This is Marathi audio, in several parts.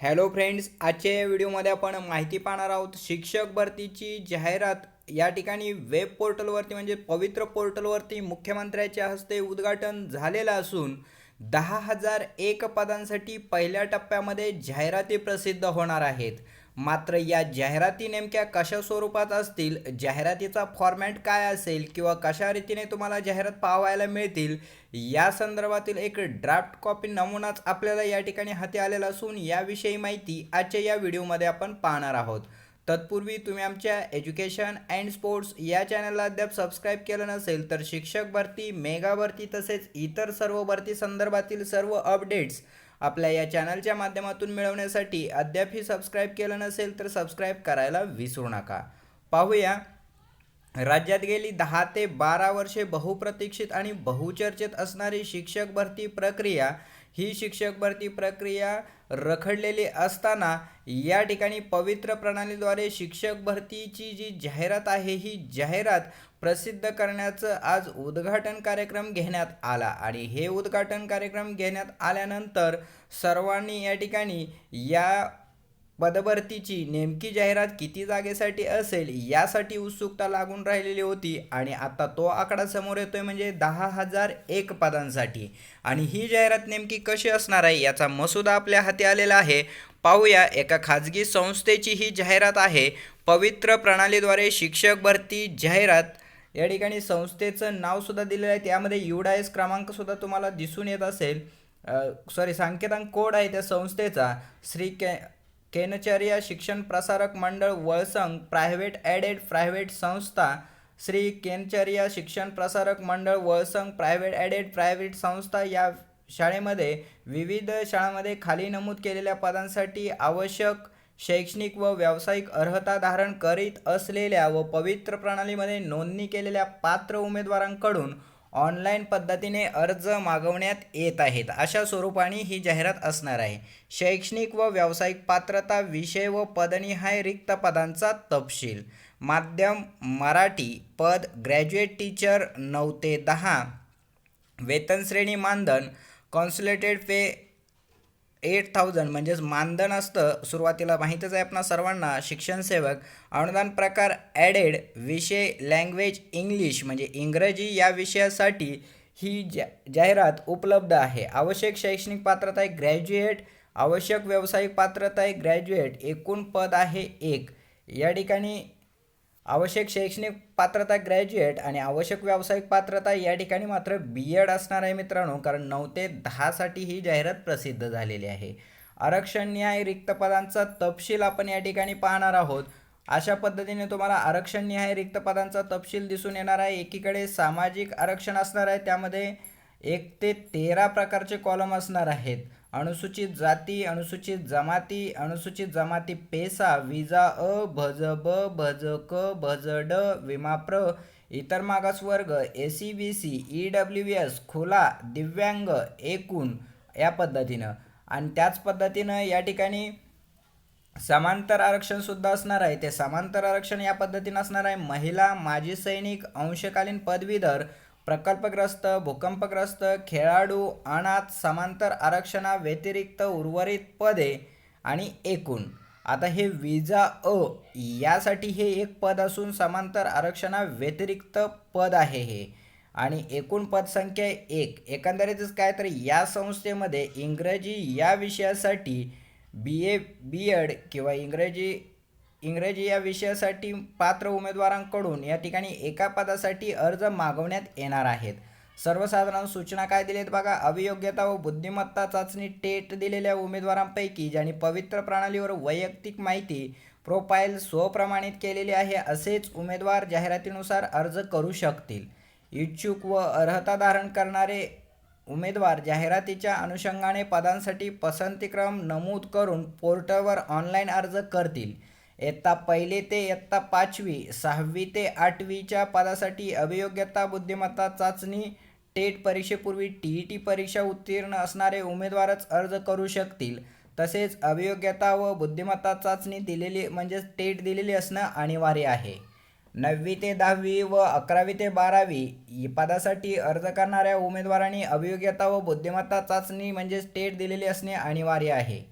हॅलो फ्रेंड्स आजच्या या व्हिडिओमध्ये आपण माहिती पाहणार आहोत शिक्षक भरतीची जाहिरात. या ठिकाणी वेब पोर्टलवरती म्हणजे पवित्र पोर्टलवरती मुख्यमंत्र्याच्या हस्ते उद्घाटन झालेलं असून दहा हजार एक पदांसाठी पहिल्या टप्प्यामध्ये जाहिराती प्रसिद्ध होणार आहेत. मात्र या जाहिराती नेमक्या कशा स्वरूपात असतील? जाहिरातीचा फॉर्मॅट काय असेल? किंवा कशा रीतीने तुम्हाला जाहिरात पाहायला मिळतील? या संदर्भातील एक ड्राफ्ट कॉपी नमुनाच आपल्याला या ठिकाणी हाती आलेला असून याविषयी माहिती आजच्या या व्हिडिओमध्ये आपण पाहणार आहोत. तत्पूर्वी तुम्ही आमच्या एज्युकेशन अँड स्पोर्ट्स या चॅनलला अद्याप सबस्क्राईब केलं नसेल तर शिक्षक भरती मेगा भरती तसेच इतर सर्व भरती संदर्भातील सर्व अपडेट्स आपल्या या चॅनलच्या माध्यमातून मिळवण्यासाठी अद्यापही सबस्क्राईब केलं नसेल तर सबस्क्राईब करायला विसरू नका. पाहूया. राज्यात गेली दहा ते बारा वर्षे बहुप्रतीक्षित आणि बहुचर्चित असणारी शिक्षक भरती प्रक्रिया ही शिक्षक भरती प्रक्रिया रखडलेली असताना या ठिकाणी पवित्र प्रणालीद्वारे शिक्षक भरतीची जी जाहिरात आहे ही जाहिरात प्रसिद्ध करण्याचं आज उद्घाटन कार्यक्रम घेण्यात आला. आणि हे उद्घाटन कार्यक्रम घेण्यात आल्यानंतर सर्वांनी या ठिकाणी या पदभरतीची नेमकी जाहिरात किती जागेसाठी असेल यासाठी उत्सुकता लागून राहिलेली होती आणि आता तो आकडा समोर येतोय म्हणजे दहा हजार एक पदांसाठी. आणि ही जाहिरात नेमकी कशी असणार आहे याचा मसुदा आपल्या हाती आलेला आहे. पाहूया एका खाजगी संस्थेची ही जाहिरात आहे. पवित्र प्रणालीद्वारे शिक्षक भरती जाहिरात. या ठिकाणी संस्थेचं नावसुद्धा दिलेलं आहे. त्यामध्ये युडायस क्रमांकसुद्धा तुम्हाला दिसून येत असेल. सॉरी संकेतांक कोड आहे त्या संस्थेचा. श्री के केनचर्या शिक्षण Prasarak Mandal Valsang private added private संस्था श्री केनचर्या शिक्षण Prasarak Mandal Valsang private added private संस्था या शाळेमध्ये विविध शाळांमध्ये खाली नमूद केलेल्या पदांसाठी आवश्यक शैक्षणिक व व्यावसायिक अर्हता धारण करीत असलेल्या व पवित्र प्रणालीमध्ये नोंदणी केलेल्या पात्र उमेदवारांकडून ऑनलाईन पद्धतीने अर्ज मागवण्यात येत आहेत. अशा स्वरूपाने ही जाहिरात असणार आहे. शैक्षणिक व व्यावसायिक पात्रता विषय व पदनिहाय रिक्त पदांचा तपशील. माध्यम मराठी पद ग्रॅज्युएट टीचर नऊ ते दहा. वेतनश्रेणी मानधन कॉन्सुलेटेड पे एट थाउजंड म्हणजेच मानधन असतं. सुरुवातीला माहीतच आहे आपणा सर्वांना शिक्षण सेवक. अनुदान प्रकार ॲडेड विषय लँग्वेज इंग्लिश म्हणजे इंग्रजी या विषयासाठी ही जा जाहिरात उपलब्ध आहे. आवश्यक शैक्षणिक पात्रता आहे ग्रॅज्युएट आवश्यक व्यावसायिक पात्रता आहे ग्रॅज्युएट एकूण पद आहे एक. या ठिकाणी आवश्यक शैक्षणिक पात्रता ग्रॅज्युएट आणि आवश्यक व्यावसायिक पात्रता या ठिकाणी मात्र बी एड असणार आहे मित्रांनो कारण नऊ ते दहासाठी ही जाहिरात प्रसिद्ध झालेली आहे. आरक्षण न्याय रिक्त पदांचा तपशील आपण या ठिकाणी पाहणार आहोत. अशा पद्धतीने तुम्हाला आरक्षण न्याय रिक्त पदांचा तपशील दिसून येणार आहे. एकीकडे सामाजिक आरक्षण असणार आहे त्यामध्ये एक ते तेरा प्रकारचे कॉलम असणार आहेत. अनुसूचित जाती अनुसूचित जमाती अनुसूचित जमाती पेसा विजा अ भज ब भज क भज ड विमाप्र इतर मागासवर्ग A C B C E W S खुला दिव्यांग एकूण या पद्धतीनं. आणि त्याच पद्धतीनं या ठिकाणी समांतर आरक्षणसुद्धा असणार आहे. ते समांतर आरक्षण या पद्धतीनं असणार आहे. महिला माजी सैनिक अंशकालीन पदवीधर प्रकल्पग्रस्त भूकंपग्रस्त खेळाडू अनाथ समांतर आरक्षणाव्यतिरिक्त उर्वरित पदे आणि एकूण. आता हे विजा अ यासाठी हे एक पद असून समांतर आरक्षणाव्यतिरिक्त पद आहे हे. आणि एकूण पदसंख्या एक. एकंदरीतच काय तर या संस्थेमध्ये इंग्रजी या विषयासाठी बी ए बी एड किंवा इंग्रजी इंग्रजी या विषयासाठी पात्र उमेदवारांकडून या ठिकाणी एका पदासाठी अर्ज मागवण्यात येणार आहेत. सर्वसाधारण सूचना काय दिलेत बघा? अभियोग्यता व बुद्धिमत्ता चाचणी टेट दिलेल्या उमेदवारांपैकी ज्यांनी पवित्र प्रणालीवर वैयक्तिक माहिती प्रोफाईल स्वप्रमाणित केलेली आहे असेच उमेदवार जाहिरातीनुसार अर्ज करू शकतील. इच्छुक व अर्हता धारण करणारे उमेदवार जाहिरातीच्या अनुषंगाने पदांसाठी पसंतीक्रम नमूद करून पोर्टलवर ऑनलाईन अर्ज करतील. इयत्ता पहिली ते इयत्ता पाचवी सहावी ते आठवीच्या पदासाठी अभियोग्यता बुद्धिमत्ता चाचणी टेट परीक्षेपूर्वी टी ई टी परीक्षा उत्तीर्ण असणारे उमेदवारच अर्ज करू शकतील. तसेच अभियोग्यता व बुद्धिमत्ता चाचणी दिलेली म्हणजेच टेट दिलेली असणं अनिवार्य आहे. नववी ते दहावी व अकरावी ते बारावी पदासाठी अर्ज करणाऱ्या उमेदवारांनी अभियोग्यता व बुद्धिमत्ता चाचणी म्हणजेच टेट दिलेली असणे अनिवार्य आहे.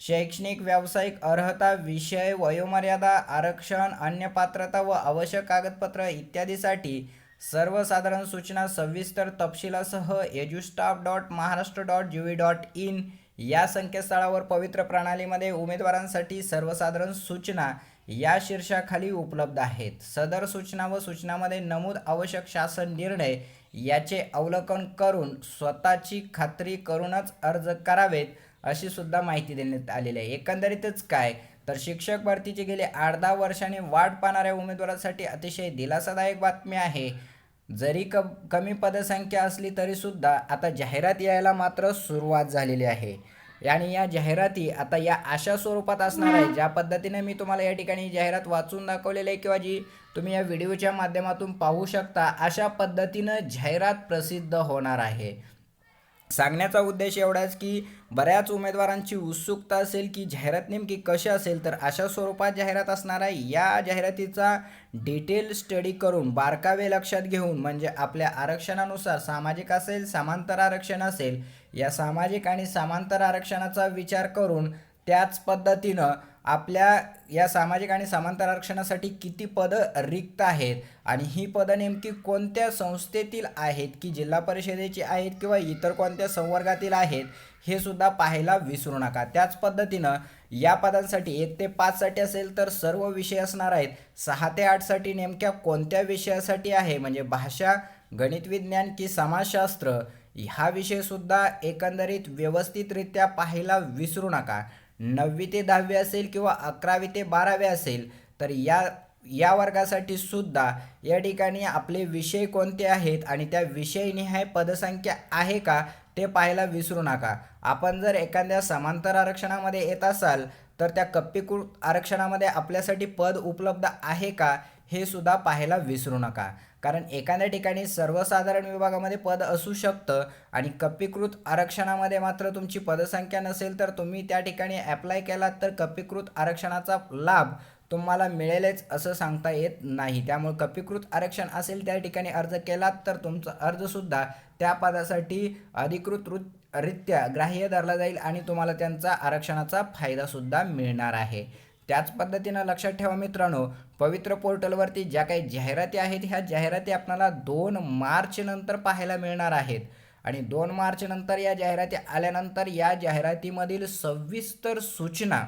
शैक्षणिक व्यावसायिक अर्हता विषय वयोमर्यादा आरक्षण अन्य पात्रता व आवश्यक कागदपत्र इत्यादीसाठी सर्वसाधारण सूचना सविस्तर तपशिलासह edustaff dot Maharashtra dot G V dot in या संकेतस्थळावर पवित्र प्रणालीमध्ये उमेदवारांसाठी सर्वसाधारण सूचना या शीर्षाखाली उपलब्ध आहेत. सदर सूचना व सूचनामध्ये नमूद आवश्यक शासन निर्णय याचे अवलोकन करून स्वतःची खात्री करूनच अर्ज करावेत अशी सुद्धा माहिती देण्यात आलेली आहे. एकंदरीतच काय? तर शिक्षक भरतीची गेले आठ दहा वर्षांनी वाट पाहणाऱ्या उमेदवारासाठी अतिशय दिलासादायक बातमी आहे. जरी क कमी पदसंख्या असली तरीसुद्धा आता जाहिरात यायला मात्र सुरुवात झालेली आहे. आणि या जाहिराती आता या अशा स्वरूपात असणार आहे. ज्या पद्धतीने मी तुम्हाला या ठिकाणी जाहिरात वाचून दाखवलेली आहे किंवा जी तुम्ही या व्हिडिओच्या माध्यमातून पाहू शकता अशा पद्धतीनं जाहिरात प्रसिद्ध होणार आहे. सांगण्याचा उद्देश एवढाच की बऱ्याच उमेदवारांची उत्सुकता असेल की जाहिरात नेमकी कशी असेल तर अशा स्वरूपात जाहिरात असणार आहे. या जाहिरातीचा डिटेल स्टडी करून बारकावे लक्षात घेऊन म्हणजे आपल्या आरक्षणानुसार सामाजिक असेल समांतर आरक्षण असेल या सामाजिक आणि समांतर आरक्षणाचा विचार करून त्याच पद्धतीनं आपल्या या सामाजिक आणि समांतर आरक्षणासाठी किती पदं रिक्त आहेत? आणि ही पदं नेमकी कोणत्या संस्थेतील आहेत? की जिल्हा परिषदेची आहेत किंवा इतर कोणत्या संवर्गातील आहेत? हे सुद्धा पाहायला विसरू नका. त्याच पद्धतीनं या पदांसाठी एक ते पाचसाठी असेल तर सर्व विषय असणार आहेत. सहा ते आठसाठी नेमक्या कोणत्या विषयासाठी आहे? म्हणजे भाषा गणित विज्ञान की समाजशास्त्र? हा विषयसुद्धा एकंदरीत व्यवस्थितरित्या पाहायला विसरू नका. नववी ते दहावी असेल किंवा अकरावी ते बारावी असेल तर या या वर्गासाठी सुद्धा या ठिकाणी आपले विषय कोणते आहेत आणि त्या विषयनिहाय पदसंख्या आहे का ते पाहायला विसरू नका. आपण जर एखाद्या समांतर आरक्षणामध्ये येत असाल तर त्या कप्पीकृत आरक्षणामध्ये आपल्यासाठी पद उपलब्ध आहे का? हे सुद्धा पाहायला विसरू नका. कारण एखाद्या ठिकाणी सर्वसाधारण विभागामध्ये पद असू शकतं आणि कपीकृत आरक्षणामध्ये मात्र तुमची पदसंख्या नसेल तर तुम्ही त्या ठिकाणी ॲप्लाय केलात तर कपीकृत आरक्षणाचा लाभ तुम्हाला मिळेलच असं सांगता येत नाही. त्यामुळे कपीकृत आरक्षण असेल त्या ठिकाणी अर्ज केलात तर तुमचा अर्जसुद्धा त्या पदासाठी अधिकृत रित्या ग्राह्य धरला जाईल आणि तुम्हाला त्यांचा आरक्षणाचा फायदासुद्धा मिळणार आहे. त्याच पद्धतीनं लक्षात ठेवा मित्रांनो पवित्र पोर्टलवरती ज्या काही जाहिराती आहेत ह्या जाहिराती आपल्याला दोन मार्चनंतर पाहायला मिळणार आहेत. आणि दोन मार्चनंतर या जाहिराती आल्यानंतर या जाहिरातीमधील सविस्तर सूचना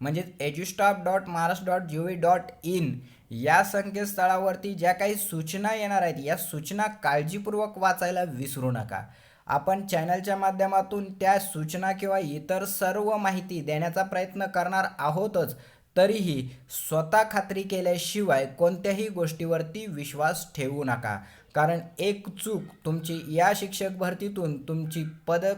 म्हणजेच edustaff dot Maharashtra dot G V dot in या संकेतस्थळावरती ज्या काही सूचना येणार आहेत या सूचना काळजीपूर्वक वाचायला विसरू नका. आपण चॅनलच्या माध्यमातून त्या सूचना किंवा इतर सर्व माहिती देण्याचा प्रयत्न करणार आहोतच. तरीही स्वतः खात्री केल्याशिवाय कोणत्याही गोष्टीवरती विश्वास ठेवू नका. कारण एक चूक तुमची या शिक्षक भरतीतून तुमची पदक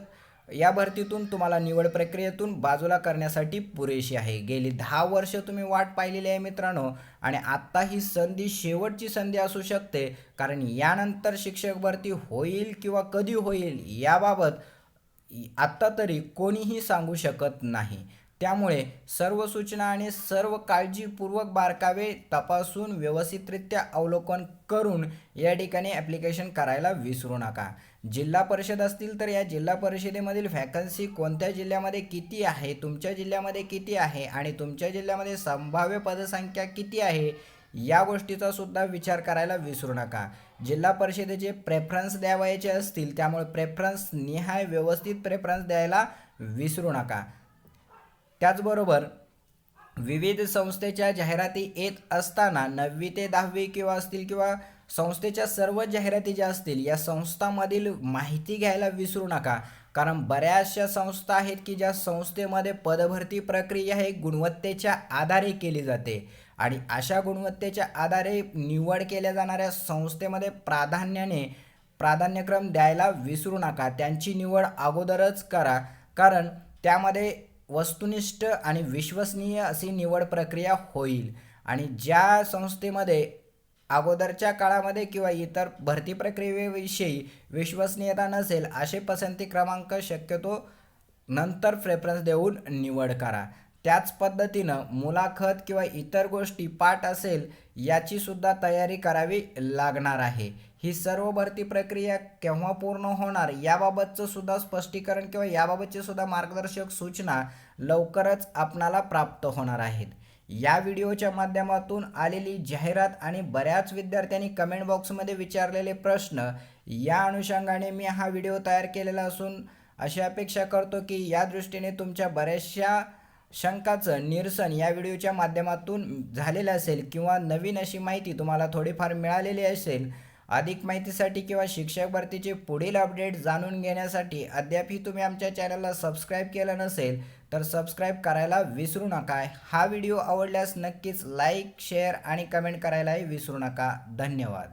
या भरतीतून तुम्हाला निवड प्रक्रियेतून बाजूला करण्यासाठी पुरेशी आहे. गेली दहा वर्ष तुम्ही वाट पाहिलेली आहे मित्रांनो आणि आत्ता ही संधी शेवटची संधी असू शकते. कारण यानंतर शिक्षक भरती होईल किंवा कधी होईल याबाबत आत्ता तरी कोणीही सांगू शकत नाही. त्यामुळे सर्व सूचना आणि सर्व काळजीपूर्वक बारकावे तपासून व्यवस्थितरित्या अवलोकन करून या ठिकाणी ॲप्लिकेशन करायला विसरू नका. जिल्हा परिषद असतील तर या जिल्हा परिषदेमधील व्हॅकन्सी कोणत्या जिल्ह्यामध्ये किती आहे तुमच्या जिल्ह्यामध्ये किती आहे आणि तुमच्या जिल्ह्यामध्ये संभाव्य पदसंख्या किती आहे या गोष्टीचा सुद्धा विचार करायला विसरू नका. जिल्हा परिषदेचे प्रेफरन्स द्यावायचे असतील त्यामुळे प्रेफरन्स निहाय व्यवस्थित प्रेफरन्स द्यायला विसरू नका. त्याचबरोबर विविध संस्थेच्या जाहिराती येत असताना नववी ते दहावी किंवा असतील किंवा संस्थेच्या सर्व जाहिराती ज्या असतील या संस्थांमधील माहिती घ्यायला विसरू नका. कारण बऱ्याचशा संस्था आहेत की ज्या संस्थेमध्ये पदभरती प्रक्रिया ही गुणवत्तेच्या आधारे केली जाते आणि अशा गुणवत्तेच्या आधारे निवड केल्या जाणाऱ्या संस्थेमध्ये प्राधान्याने प्राधान्यक्रम द्यायला विसरू नका. त्यांची निवड अगोदरच करा. कारण त्यामध्ये वस्तुनिष्ठ आणि विश्वसनीय अशी निवड प्रक्रिया होईल. आणि ज्या संस्थेमध्ये अगोदरच्या काळामध्ये किंवा इतर भरती प्रक्रियेविषयी विश्वसनीयता नसेल असे पसंती क्रमांक शक्यतो नंतर प्रेफरन्स देऊन निवड करा. त्याच पद्धतीनं मुलाखत किंवा इतर गोष्टी पाठ असेल याचीसुद्धा तयारी करावी लागणार आहे. ही सर्व भरती प्रक्रिया केव्हा पूर्ण होणार याबाबतचं सुद्धा स्पष्टीकरण किंवा याबाबतची सुद्धा मार्गदर्शक सूचना लवकरच आपणाला प्राप्त होणार आहेत. या व्हिडिओच्या माध्यमातून आलेली जाहिरात आणि बऱ्याच विद्यार्थ्यांनी कमेंट बॉक्समध्ये विचारलेले प्रश्न या अनुषंगाने मी हा व्हिडिओ तयार केलेला असून अशी अपेक्षा करतो की या दृष्टीने तुमच्या बऱ्याचशा शंकाचं निरसन या व्हिडिओच्या माध्यमातून झालेलं असेल किंवा नवीन अशी माहिती तुम्हाला थोडीफार मिळालेली असेल अधिक माहितीसाठी किंवा शिक्षक भरतीचे पुढील अपडेट जाणून घेण्यासाठी अद्यापही तुम्ही आमच्या चॅनलला सबस्क्राईब केलं नसेल तर सबस्क्राईब करायला विसरू नका. हा व्हिडिओ आवडल्यास नक्कीच लाईक शेअर आणि कमेंट करायलाही विसरू नका. धन्यवाद.